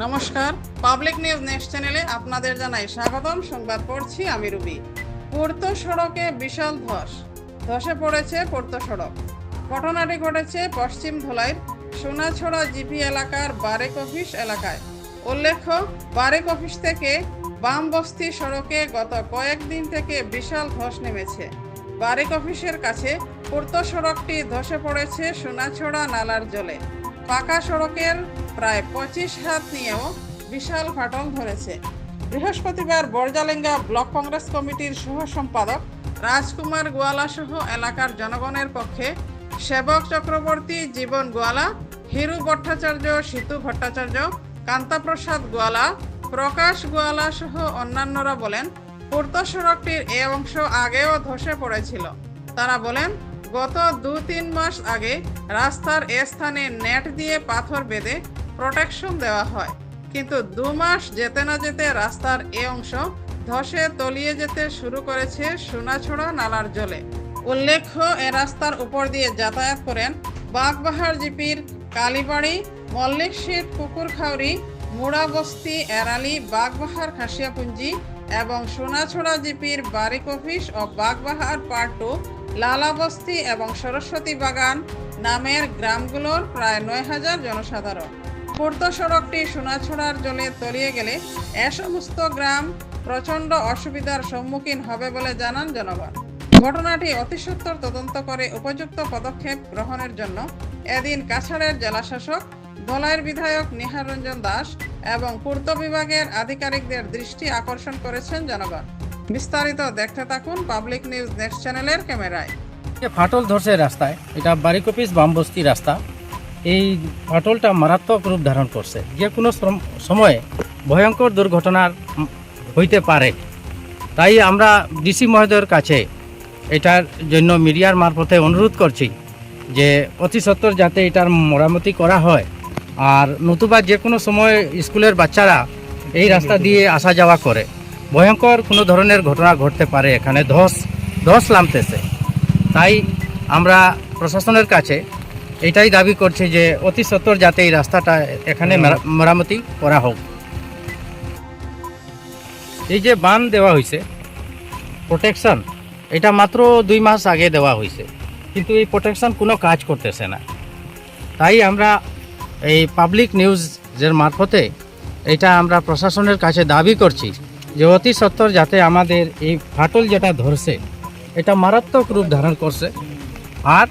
নমস্কার, public news next চ্যানেলে আপনাদের জানাই স্বাগতম। সংবাদ পড়ছি আমি রুবি। পূর্ত সড়কে বিশাল ধস। ধসে পড়েছে পূর্ত সড়ক। ঘটনাটি ঘটেছে পশ্চিম ধলাইয়ের সোনাছড়া জিপি এলাকার বারেক অফিস এলাকায়। উল্লেখ্য, বারেক অফিস থেকে বামবস্তি সড়কে গত কয়েকদিন থেকে বিশাল ধস নেমেছে। বারেক অফিসের কাছে পূর্ত সড়কটি ধসে পড়েছে সোনাছড়া নালার জলে। পাকা সড়কের প্রায় পঁচিশ হাত নিয়েও বিশাল ফাটল ধরেছে। বৃহস্পতিবার বরজালেঙ্গা ব্লক কংগ্রেস কমিটির সহ সম্পাদক রাজকুমার গোয়ালা সহ এলাকার জনগণের পক্ষে সেবক চক্রবর্তী জীবন গোয়ালা, হিরু ভট্টাচার্য, সিতু ভট্টাচার্য, কান্তাপ্রসাদ গোয়ালা, প্রকাশ গোয়ালা সহ অন্যান্যরা বলেন, পূর্ত সড়কটির এ অংশ আগেও ধসে পড়েছিল। তারা বলেন গত দু তিন মাস আগে রাস্তার এ স্থানে নেট দিয়ে পাথর বেঁধে প্রোটেকশন দেওয়া হয়। কিন্তু দু মাস যেতে না যেতে রাস্তার এ অংশ ধসে তলিয়ে যেতে শুরু করেছে সোনাছোড়া নালার জলে। উল্লেখ্য, এ রাস্তার উপর দিয়ে যাতায়াত করেন বাগবাহার জিপির কালীবাড়ি মল্লিক শীত কুকুরখাউরি, মুড়াবস্তি, এরালি, বাগবাহার খাসিয়াপুঞ্জি এবং সোনাছোড়া জিপির বারিক অফিস ও বাগবাহার পার্ট টু লালাবস্তি এবং সরস্বতী বাগান নামের গ্রামগুলোর প্রায় নয় হাজার জনসাধারণ। পূর্ত সড়কটি সোনাছড়ার জলে তলিয়ে গেলে এ সমস্ত গ্রাম প্রচণ্ড অসুবিধার সম্মুখীন হবে বলে জানান জনগণ। ঘটনাটি অতি সত্বর তদন্ত করে উপযুক্ত পদক্ষেপ গ্রহণের জন্য এদিন কাছাড়ের জেলাশাসক ধলাইয়ের বিধায়ক নিহার রঞ্জন দাস এবং পূর্ত বিভাগের আধিকারিকদের দৃষ্টি আকর্ষণ করেছেন জনগণ। বিস্তারিত দেখতে থাকুন পাবলিক নিউজ নেক্সট চ্যানেলের ক্যামেরায়। ফাটল ধরছে রাস্তায়। এটা বারিক অফিস বামবস্তি রাস্তা। এই ফাটলটা মারাত্মক রূপ ধারণ করছে। যে কোনো সময়ে ভয়ঙ্কর দুর্ঘটনার হইতে পারে। তাই আমরা ডিসি মহোদয়ের কাছে এটার জন্য মিডিয়ার মারফতে অনুরোধ করছি যে অতি সত্বর যাতে এটার মেরামতি করা হয়। আর নতুবা যে কোনো সময় স্কুলের বাচ্চারা এই রাস্তা দিয়ে আসা যাওয়া করে। ভয়ঙ্কর কোনো ধরনের ঘটনা ঘটতে পারে এখানে। ধস ধস নামতেছে। তাই আমরা প্রশাসনের কাছে এটাই দাবি করছি যে অতি সত্বর যাতে এই রাস্তাটা এখানে মেরামতি করা হোক। এই যে বান দেওয়া হয়েছে প্রোটেকশন এটা মাত্র দুই মাস আগে দেওয়া হয়েছে কিন্তু এই প্রোটেকশন কোনো কাজ করতেছে না। তাই আমরা এই পাবলিক নিউজের মারফতে এটা আমরা প্রশাসনের কাছে দাবি করছি যে অতি সত্বর যাতে আমাদের এই ফাটল যেটা ধরছে এটা মারাত্মক রূপ ধারণ করছে। আর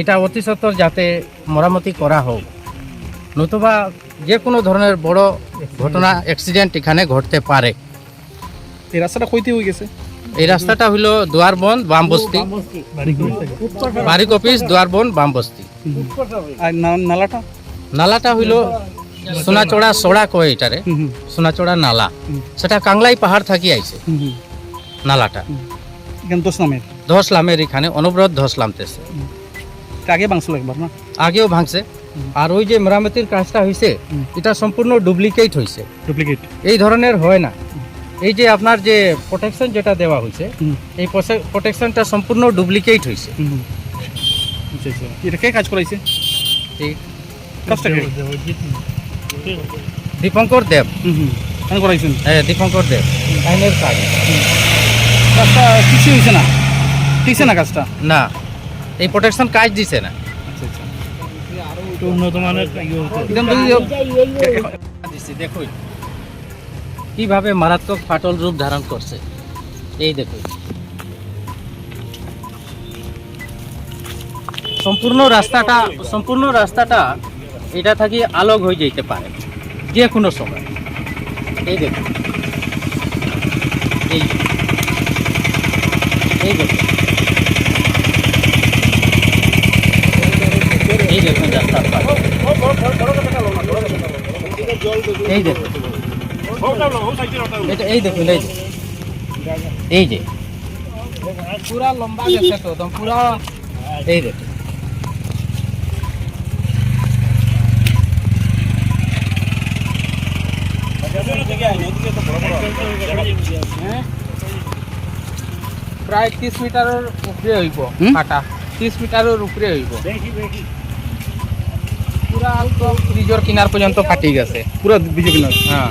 এটা অতি সত্বর যাতে মরামতি করা হোক। নতুবা যে কোনো ধরনের বড় ঘটনা অ্যাক্সিডেন্ট এখানে ঘটতে পারে। এই রাস্তাটা কইতে হয়ে গেছে। এই রাস্তাটা হলো দুয়ারবন বামবস্তি বারিক অফিস দুয়ারবন বামবস্তি আর নালাটা? নালাটা হইল সোনাচড়া সোড়া কয় এটারে? সোনাচড়া নালা। সেটা কাংলাই পাহাড় থাকি আইছে। নালাটা। দোষ ধসলামের এখানে অনবরত ধসলামতেছে আগে বাংছিল একবার না? আগেও ভাঙছে। আর ওই যে মেরামতির কাজটা হয়েছে এটা সম্পূর্ণ ডুপ্লিকেট হয়েছে ডুপ্লিকেট। এই ধরনের হয় না। এই যে আপনার যে প্রোটেকশন যেটা দেওয়া হয়েছে এই প্রোটেকশনটা সম্পূর্ণ ডুপ্লিকেট হয়েছে। আচ্ছা আচ্ছা। এটা কে কাজ করাইছে? কাজটা দীপঙ্কর দেব। করাইছেন? হ্যাঁ দীপঙ্কর দেব। আইনের কাজ। কাজটা কিছু হয়েছে না? ঠিকছে না কাজটা? না এই প্রোটেকশন কাজ দিছে না। আচ্ছা আচ্ছা। উন্নত মানের একদম দেখুন। কীভাবে মারাত্মক ফাটল রূপ ধারণ করছে। এই দেখুন। সম্পূর্ণ রাস্তাটা সম্পূর্ণ রাস্তাটা এটা থাকি আলোক হয়ে যেতে পারে। যে কোনো সময়। এই দেখুন। এই এই দেখুন। এই দেখুন রাস্তার পাশে। এই দেখুন। এটা এই দেখুন এই যে এই যে। পুরা লম্বা গেছে তো পুরা এই দেখুন। প্রায় ত্রিশ মিটারের উপরে হইব কাটা। ফাটা ত্রিশ মিটারের উপরে হইব। পুরা একদম ব্রিজর কিনার পর্যন্ত ফাটি গেছে। পুরো বিজেপি কিনার হ্যাঁ।